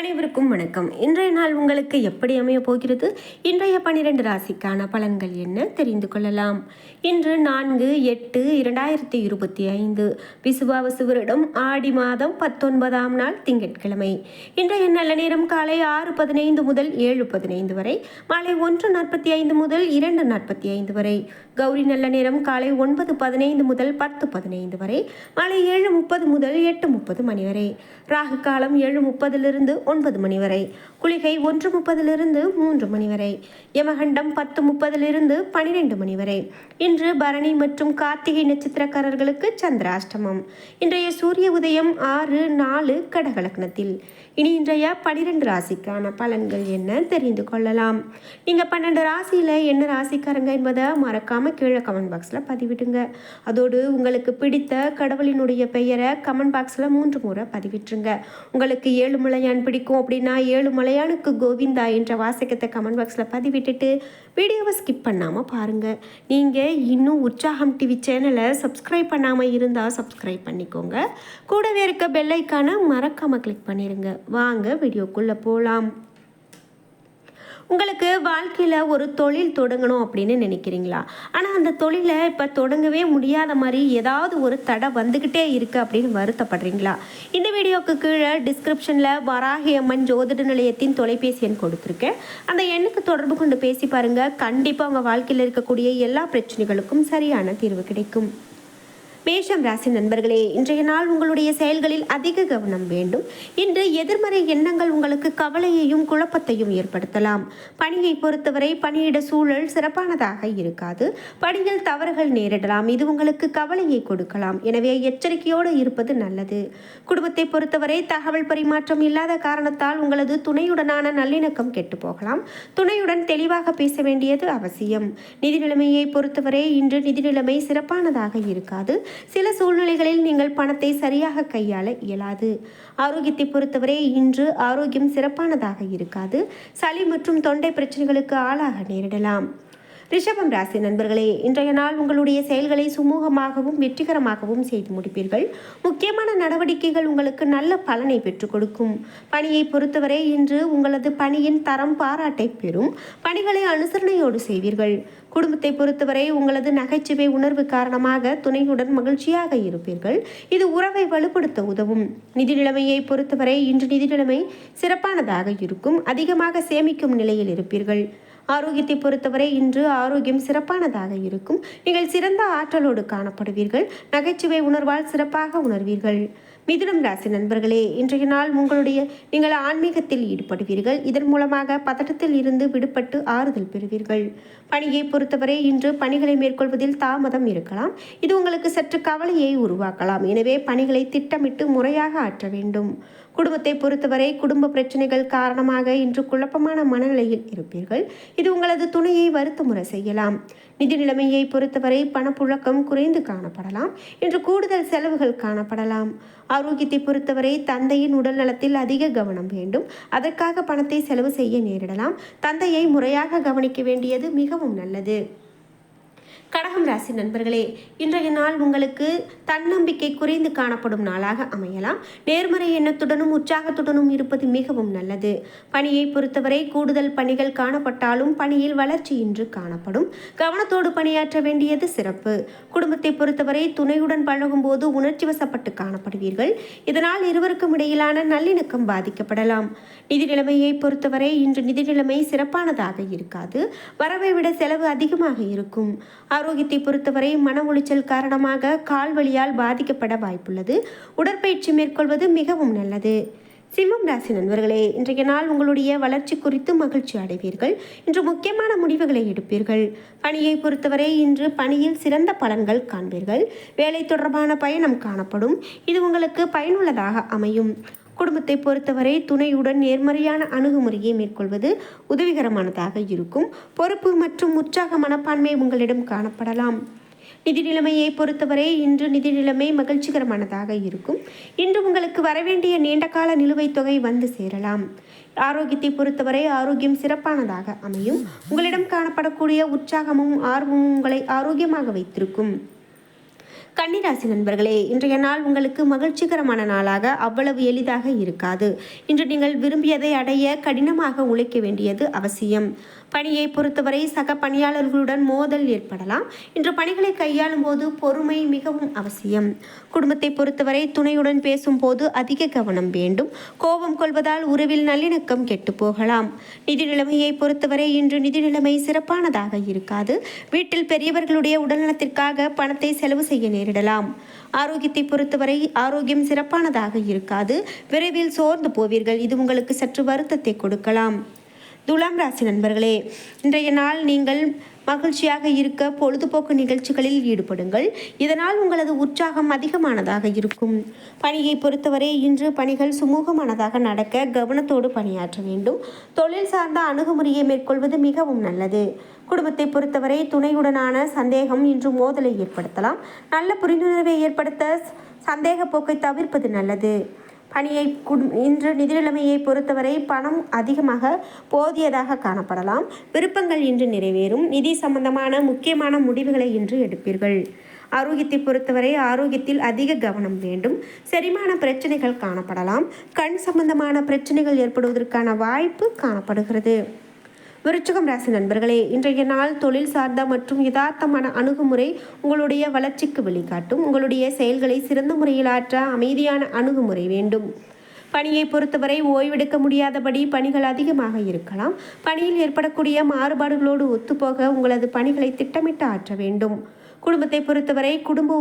அனைவருக்கும் வணக்கம். இன்றைய நாள் உங்களுக்கு எப்படி அமைய போகிறது? இன்றைய பனிரெண்டு ராசிக்கான பலன்கள் என்ன தெரிந்து கொள்ளலாம். இன்று நான்கு எட்டு இரண்டாயிரத்தி இருபத்தி ஐந்து. விசுவாவசு வருடம் ஆடி மாதம் பத்தொன்பதாம் நாள் திங்கட்கிழமை. இன்றைய நல்ல நேரம் காலை ஆறு பதினைந்து முதல் ஏழு பதினைந்து வரை மாலை ஒன்று நாற்பத்தி ஐந்து முதல் இரண்டு நாற்பத்தி ஐந்து வரை. கௌரி நல்ல நேரம் காலை ஒன்பது பதினைந்து முதல் பத்து பதினைந்து வரை மாலை ஏழு முப்பது முதல் எட்டு முப்பது மணி வரை. ராகு காலம் ஏழு முப்பதிலிருந்து ஒன்பது மணி வரை. குளிகை ஒன்று முப்பதிலிருந்து மூன்று மணி வரை. யமகண்டம் பத்து முப்பதிலிருந்து பனிரெண்டு மணி வரை. இன்று பரணி மற்றும் கார்த்திகை நட்சத்திரக்காரர்களுக்கு சந்திராஷ்டமம். இன்றைய சூரிய உதயம் ஆறு நாலு கடகலக்னத்தில் இனி இன்றைய பனிரெண்டு ராசிக்கான பலன்கள் என்ன தெரிந்து கொள்ளலாம். நீங்கள் பன்னெண்டு ராசியில் என்ன ராசிக்காரங்க என்பதை மறக்காமல் கீழே கமெண்ட் பாக்ஸில் பதிவிடுங்க. அதோடு உங்களுக்கு பிடித்த கடவுளினுடைய பெயரை கமெண்ட் பாக்ஸில் மூன்று முறை பதிவிட்டுருங்க. உங்களுக்கு ஏழு மலையான் பிடிக்கும் அப்படின்னா ஏழு மலையானுக்கு கோவிந்தா என்ற வாசகத்தை கமெண்ட் பாக்ஸில் பதிவிட்டுட்டு வீடியோவை ஸ்கிப் பண்ணாமல் பாருங்கள் நீங்கள் இன்னும் உற்சாகம் டிவி சேனலை சப்ஸ்கிரைப் பண்ணாமல் இருந்தால் சப்ஸ்கிரைப் பண்ணிக்கோங்க. கூடவே இருக்க பெல்லைக்கான மறக்காமல் கிளிக் பண்ணிடுங்க வாங்க வீடியோக்குள்ளே போகலாம் உங்களுக்கு வாழ்க்கையில் ஒரு தொழில் தொடங்கணும் அப்படின்னு நினைக்கிறீங்களா? ஆனால் அந்த தொழிலை இப்போ தொடங்கவே முடியாத மாதிரி ஏதாவது ஒரு தடை வந்துக்கிட்டே இருக்குது அப்படின்னு வருத்தப்படுறீங்களா? இந்த வீடியோக்கு கீழே டிஸ்கிரிப்ஷனில் வராகி அம்மன் ஜோதிட நிலையத்தின் தொலைபேசி எண் கொடுத்துருக்கேன். அந்த எண்ணுக்கு தொடர்பு கொண்டு பேசி பாருங்கள் கண்டிப்பாக உங்கள் வாழ்க்கையில் இருக்கக்கூடிய எல்லா பிரச்சனைகளுக்கும் சரியான தீர்வு கிடைக்கும். மேஷம் ராசி நண்பர்களே இன்றைய நாள் உங்களுடைய செயல்களில் அதிக கவனம் வேண்டும். இன்று எதிர்மறை எண்ணங்கள் உங்களுக்கு கவலையையும் குழப்பத்தையும் ஏற்படுத்தலாம். பணியை பொறுத்தவரை பணியிட சூழல் சிறப்பானதாக இருக்காது. பணியில் தவறுகள் நேரிடலாம். இது உங்களுக்கு கவலையை கொடுக்கலாம். எனவே எச்சரிக்கையோடு இருப்பது நல்லது. குடும்பத்தை பொறுத்தவரை தகவல் பரிமாற்றம் இல்லாத காரணத்தால் உங்களது துணையுடனான நல்லிணக்கம் கெட்டு போகலாம் துணையுடன் தெளிவாக பேச வேண்டியது அவசியம். நிதி நிலைமையை பொறுத்தவரை இன்று நிதி நிலைமை சிறப்பானதாக இருக்காது. சில சூழ்நிலைகளில் நீங்கள் பணத்தை சரியாக கையாள இயலாது. ஆரோக்கியத்தை பொறுத்தவரை இன்று ஆரோக்கியம் சிறப்பானதாக இருக்காது. சளி மற்றும் தொண்டை பிரச்சனைகளுக்கு ஆளாக நேரிடலாம். ரிஷபம் ராசி நண்பர்களே இன்றைய நாள் உங்களுடைய செயல்களை சுமூகமாகவும் வெற்றிகரமாகவும் செய்து முடிப்பீர்கள். முக்கியமான நடவடிக்கைகள் உங்களுக்கு நல்ல பலனை பெற்றுக் கொடுக்கும். பணியை பொறுத்தவரை இன்று உங்களது பணியின் தரம் பாராட்டை பெறும். பணிகளை அனுசரணையோடு செய்வீர்கள். குடும்பத்தை பொறுத்தவரை உங்களது நகைச்சுவை உணர்வு காரணமாக துணையுடன் மகிழ்ச்சியாக இருப்பீர்கள். இது உறவை வலுப்படுத்த உதவும். நிதி நிலைமையை பொறுத்தவரை இன்று நிதி நிலைமை சிறப்பானதாக இருக்கும். அதிகமாக சேமிக்கும் நிலையில் இருப்பீர்கள். ஆரோக்கியத்தை பொறுத்தவரை இன்று ஆரோக்கியம் சிறப்பானதாக இருக்கும். நீங்கள் சிறந்த ஆற்றலோடு காணப்படுவீர்கள். நகைச்சுவை உணர்வால் சிறப்பாக உணர்வீர்கள். மிதுனம் ராசி நண்பர்களே இன்றைய நாள் உங்களுடைய நீங்கள் ஆன்மீகத்தில் ஈடுபடுவீர்கள். இதன் மூலமாக பதட்டத்தில் இருந்து விடுபட்டு ஆறுதல் பெறுவீர்கள். பணியை பொறுத்தவரை இன்று பணிகளை மேற்கொள்வதில் தாமதம் இருக்கலாம். இது உங்களுக்கு சற்று கவலையை உருவாக்கலாம். எனவே பணிகளை திட்டமிட்டு முறையாக ஆற்ற வேண்டும். குடும்பத்தை பொறுத்தவரை குடும்ப பிரச்சனைகள் காரணமாக இன்று குழப்பமான மனநிலையில் இருப்பீர்கள். இது உங்களது துணையை வருத்தமுறை செய்யலாம். நிதி நிலைமையை பொறுத்தவரை பணப்புழக்கம் குறைந்து காணப்படலாம். இன்று கூடுதல் செலவுகள் காணப்படலாம். ஆரோக்கியத்தை பொறுத்தவரை தந்தையின் உடல் நலத்தில் அதிக கவனம் வேண்டும். அதற்காக பணத்தை செலவு செய்ய நேரிடலாம். தந்தையை முறையாக கவனிக்க வேண்டியது மிகவும் நல்லது. கடகம் ராசி நண்பர்களே இன்றைய நாள் உங்களுக்கு தன்னம்பிக்கை குறைந்து காணப்படும் நாளாக அமையலாம். நேர்மறை எண்ணத்துடனும் உற்சாகத்துடனும் இருப்பது மிகவும் நல்லது. பணியை பொறுத்தவரை கூடுதல் பணிகள் காணப்பட்டாலும் பணியில் வளர்ச்சி இன்று காணப்படும். கவனத்தோடு பணியாற்ற வேண்டியது சிறப்பு. குடும்பத்தை பொறுத்தவரை துணையுடன் பழகும் போது உணர்ச்சி வசப்பட்டு காணப்படுவீர்கள். இதனால் இருவருக்கும் இடையிலான நல்லிணக்கம் பாதிக்கப்படலாம். நிதி நிலைமையை பொறுத்தவரை இன்று நிதி நிலைமை சிறப்பானதாக இருக்காது. வரவை விட செலவு அதிகமாக இருக்கும். ஆரோக்கியத்தை பொறுத்தவரை மன உளைச்சல் காரணமாக கால் வழியால் பாதிக்கப்பட வாய்ப்புள்ளது. உடற்பயிற்சி மேற்கொள்வது மிகவும் நல்லது. சிம்மம் ராசி நண்பர்களே இன்றைய நாள் உங்களுடைய வளர்ச்சி குறித்து மகிழ்ச்சி அடைவீர்கள். இன்று முக்கியமான முடிவுகளை எடுப்பீர்கள். பணியை பொறுத்தவரை இன்று பணியில் சிறந்த பலன்கள் காண்பீர்கள். வேலை தொடர்பான பயணம் காணப்படும். இது உங்களுக்கு பயனுள்ளதாக அமையும். குடும்பத்தை பொறுத்தவரை துணையுடன் நேர்மறையான அணுகுமுறையை மேற்கொள்வது உதவிகரமானதாக இருக்கும். பொறுப்பு மற்றும் உற்சாக மனப்பான்மை உங்களிடம் காணப்படலாம். நிதி நிலைமையை பொறுத்தவரை இன்று நிதி நிலைமை மகிழ்ச்சிகரமானதாக இருக்கும். இன்று உங்களுக்கு வரவேண்டிய நீண்டகால நிலுவைத் தொகை வந்து சேரலாம். ஆரோக்கியத்தை பொறுத்தவரை ஆரோக்கியம் சிறப்பானதாக அமையும். உங்களிடம் காணப்படக்கூடிய உற்சாகமும் ஆர்வமும் உங்களை ஆரோக்கியமாக வைத்திருக்கும். கன்னிராசி நண்பர்களே இன்றைய நாள் உங்களுக்கு மகிழ்ச்சிகரமான நாளாக அவ்வளவு எளிதாக இருக்காது. இன்று நீங்கள் விரும்பியதை அடைய கடினமாக உழைக்க வேண்டியது அவசியம். பணியை பொறுத்தவரை சக பணியாளர்களுடன் மோதல் ஏற்படலாம். இன்று பணிகளை கையாளும் போது பொறுமை மிகவும் அவசியம். குடும்பத்தை பொறுத்தவரை துணையுடன் பேசும்போது அதிக கவனம் வேண்டும். கோபம் கொள்வதால் உறவில் நல்லிணக்கம் கெட்டு போகலாம். நிதி நிலைமையை பொறுத்தவரை இன்று நிதி நிலைமை சிறப்பானதாக இருக்காது. வீட்டில் பெரியவர்களுடைய உடல்நலத்திற்காக பணத்தை செலவு செய்ய நேரிடலாம். ஆரோக்கியத்தை பொறுத்தவரை ஆரோக்கியம் சிறப்பானதாக இருக்காது. விரைவில் சோர்ந்து போவீர்கள். இது உங்களுக்கு சற்று வருத்தத்தை கொடுக்கலாம். துலாம் ராசி நண்பர்களே இன்றைய நாள் நீங்கள் மகிழ்ச்சியாக இருக்க பொழுதுபோக்கு நிகழ்ச்சிகளில் ஈடுபடுங்கள். இதனால் உங்களது உற்சாகம் அதிகமானதாக இருக்கும். பணியை பொறுத்தவரை இன்று பணிகள் சுமூகமானதாக நடக்க கவனத்தோடு பணியாற்ற வேண்டும். தொழில் சார்ந்த அணுகுமுறையை மேற்கொள்வது மிகவும் நல்லது. குடும்பத்தை பொறுத்தவரை துணையுடனான சந்தேகம் இன்று மோதலை ஏற்படுத்தலாம். நல்ல புரிந்துணர்வை ஏற்படுத்த சந்தேக போக்கை தவிர்ப்பது நல்லது. பணியை இன்று நிதி நிலைமையை பொறுத்தவரை பணம் அதிகமாக போதியதாக காணப்படலாம். விருப்பங்கள் இன்று நிறைவேறும். நிதி சம்பந்தமான முக்கியமான முடிவுகளை இன்று எடுப்பீர்கள். ஆரோக்கியத்தை பொறுத்தவரை ஆரோக்கியத்தில் அதிக கவனம் வேண்டும். செரிமான பிரச்சனைகள் காணப்படலாம். கண் சம்பந்தமான பிரச்சனைகள் ஏற்படுவதற்கான வாய்ப்பு காணப்படுகிறது. விருச்சகம் ராசி நண்பர்களே இன்றைய நாள் தொழில் சார்ந்த மற்றும் யதார்த்தமான அணுகுமுறை உங்களுடைய வளர்ச்சிக்கு வழிகாட்டும். உங்களுடைய செயல்களை சிறந்த முறையில் ஆற்ற அமைதியான அணுகுமுறை வேண்டும். பணியை பொறுத்தவரை ஓய்வெடுக்க முடியாதபடி பணிகள் அதிகமாக இருக்கலாம். பணியில் ஏற்படக்கூடிய மாறுபாடுகளோடு ஒத்துப்போக உங்களது பணிகளை திட்டமிட்டு ஆற்ற வேண்டும். குடும்பத்தை பொறுத்தவரை குடும்ப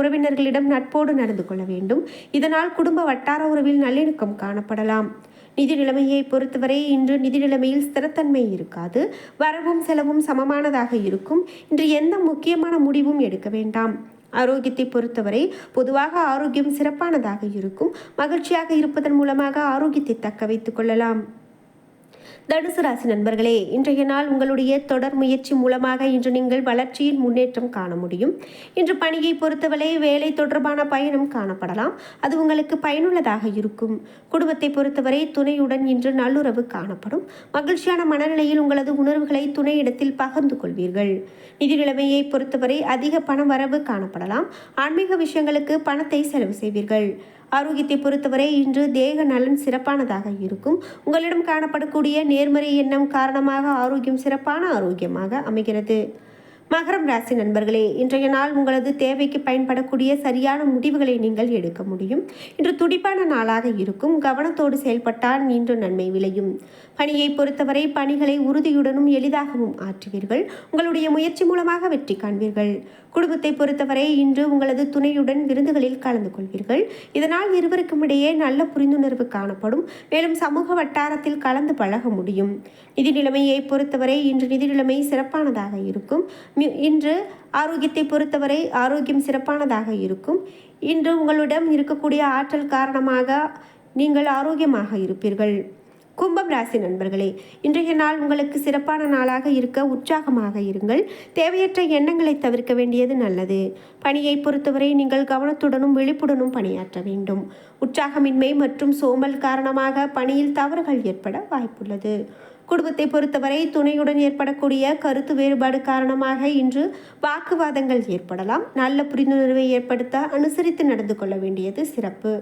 உறவினர்களிடம் நட்போடு நடந்து கொள்ள வேண்டும். இதனால் குடும்ப வட்டார உறவில் நல்லிணக்கம் காணப்படலாம். நிதி நிலைமையை பொறுத்தவரை இன்று நிதி நிலைமையில் ஸ்திரத்தன்மை இருக்காது. வரவும் செலவும் சமமானதாக இருக்கும். இன்று எந்த முக்கியமான முடிவும் எடுக்க வேண்டாம். ஆரோக்கியத்தை பொறுத்தவரை பொதுவாக ஆரோக்கியம் சிறப்பானதாக இருக்கும். மகிழ்ச்சியாக இருப்பதன் மூலமாக ஆரோக்கியத்தை தக்க வைத்துக் கொள்ளலாம். தனுசு ராசி நண்பர்களே இன்றைய நாள் உங்களுடைய தொடர் முயற்சி மூலமாக இன்று நீங்கள் வளர்ச்சியின் முன்னேற்றம் காண முடியும். இன்று பணியை பொறுத்தவரை வேலை தொடர்பான பயணம் காணப்படலாம். அது உங்களுக்கு பயனுள்ளதாக இருக்கும். குடும்பத்தை பொறுத்தவரை துணையுடன் இன்று நல்லுறவு காணப்படும். மகிழ்ச்சியான மனநிலையில் உங்களது உணர்வுகளை துணையிடத்தில் பகிர்ந்து கொள்வீர்கள். நிதி நிலைமையை பொறுத்தவரை அதிக பண வரவு காணப்படலாம். ஆன்மீக விஷயங்களுக்கு பணத்தை செலவு செய்வீர்கள். ஆரோக்கியத்தை பொறுத்தவரை இன்று தேக நலன் சிறப்பானதாக இருக்கும். உங்களிடம் காணப்படக்கூடிய நேர்மறை எண்ணம் காரணமாக ஆரோக்கியம் சிறப்பான ஆரோக்கியமாக அமைகிறது. மகரம் ராசி நண்பர்களே இன்றைய நாள் உங்களது தேவைக்கு பயன்படக்கூடிய சரியான முடிவுகளை நீங்கள் எடுக்க முடியும். இன்று துடிப்பான நாளாக இருக்கும். கவனத்தோடு செயல்பட்டால் இன்று நன்மை விளையும். பணியை பொறுத்தவரை பணிகளை உறுதியுடனும் எளிதாகவும் ஆற்றுவீர்கள். உங்களுடைய முயற்சி மூலமாக வெற்றி காண்பீர்கள். குடும்பத்தை பொறுத்தவரை இன்று உங்களது துணையுடன் விருந்துகளில் கலந்து கொள்வீர்கள். இதனால் இருவருக்கும் இடையே நல்ல புரிந்துணர்வு காணப்படும். மேலும் சமூக வட்டாரத்தில் கலந்து பழக முடியும். நிதி நிலைமையை பொறுத்தவரை இன்று நிதி நிலைமை சிறப்பானதாக இருக்கும். இன்று ஆரோக்கியத்தை பொறுத்தவரை ஆரோக்கியம் சிறப்பானதாக இருக்கும். இன்று உங்களிடம் இருக்கக்கூடிய ஆற்றல் காரணமாக நீங்கள் ஆரோக்கியமாக இருப்பீர்கள். கும்பம் ராசி நண்பர்களே இன்றைய நாள் உங்களுக்கு சிறப்பான நாளாக இருக்க உற்சாகமாக இருங்கள். தேவையற்ற எண்ணங்களை தவிர்க்க வேண்டியது நல்லது. பணியை பொறுத்தவரை நீங்கள் கவனத்துடனும் விழிப்புடனும் பணியாற்ற வேண்டும். உற்சாகமின்மை மற்றும் சோமல் காரணமாக பணியில் தவறுகள் ஏற்பட வாய்ப்புள்ளது. குடும்பத்தை பொறுத்தவரை துணையுடன் ஏற்படக்கூடிய கருத்து வேறுபாடு காரணமாக இன்று வாக்குவாதங்கள் ஏற்படலாம். நல்ல புரிந்துணர்வை ஏற்படுத்த அனுசரித்து நடந்து கொள்ள வேண்டியது சிறப்பு.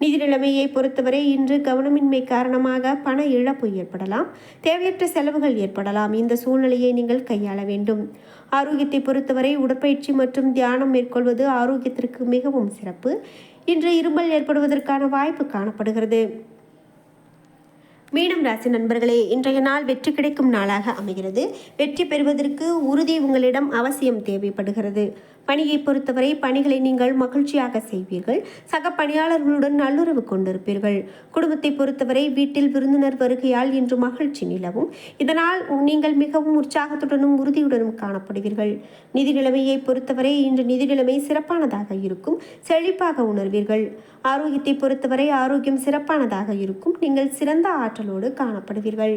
நிதி நிலைமையை பொறுத்தவரை இன்று கவனமின்மை காரணமாக பண இழப்பு ஏற்படலாம். தேவையற்ற செலவுகள் ஏற்படலாம். இந்த சூழ்நிலையை நீங்கள் கையாள வேண்டும். ஆரோக்கியத்தை பொறுத்தவரை உடற்பயிற்சி மற்றும் தியானம் மேற்கொள்வது ஆரோக்கியத்திற்கு மிகவும் சிறப்பு. இன்று இருமல் ஏற்படுவதற்கான வாய்ப்பு காணப்படுகிறது. மீனம் ராசி நண்பர்களே இன்றைய நாள் வெற்றி கிடைக்கும் நாளாக அமைகிறது. வெற்றி பெறுவதற்கு உறுதி உங்களிடம் அவசியம் தேவைப்படுகிறது. பணியை பொறுத்தவரை பணிகளை நீங்கள் மகிழ்ச்சியாக செய்வீர்கள். சக பணியாளர்களுடன் நல்லுறவு கொண்டிருப்பீர்கள். குடும்பத்தை பொறுத்தவரை வீட்டில் விருந்தினர் வருகையால் இன்று மகிழ்ச்சி நிலவும். இதனால் நீங்கள் மிகவும் உற்சாகத்துடனும் உறுதியுடனும் காணப்படுவீர்கள். நிதி நிலைமையை பொறுத்தவரை இன்று நிதி நிலைமை சிறப்பானதாக இருக்கும். செழிப்பாக உணர்வீர்கள். ஆரோக்கியத்தை பொறுத்தவரை ஆரோக்கியம் சிறப்பானதாக இருக்கும். நீங்கள் சிறந்த ஆற்றலோடு காணப்படுவீர்கள்.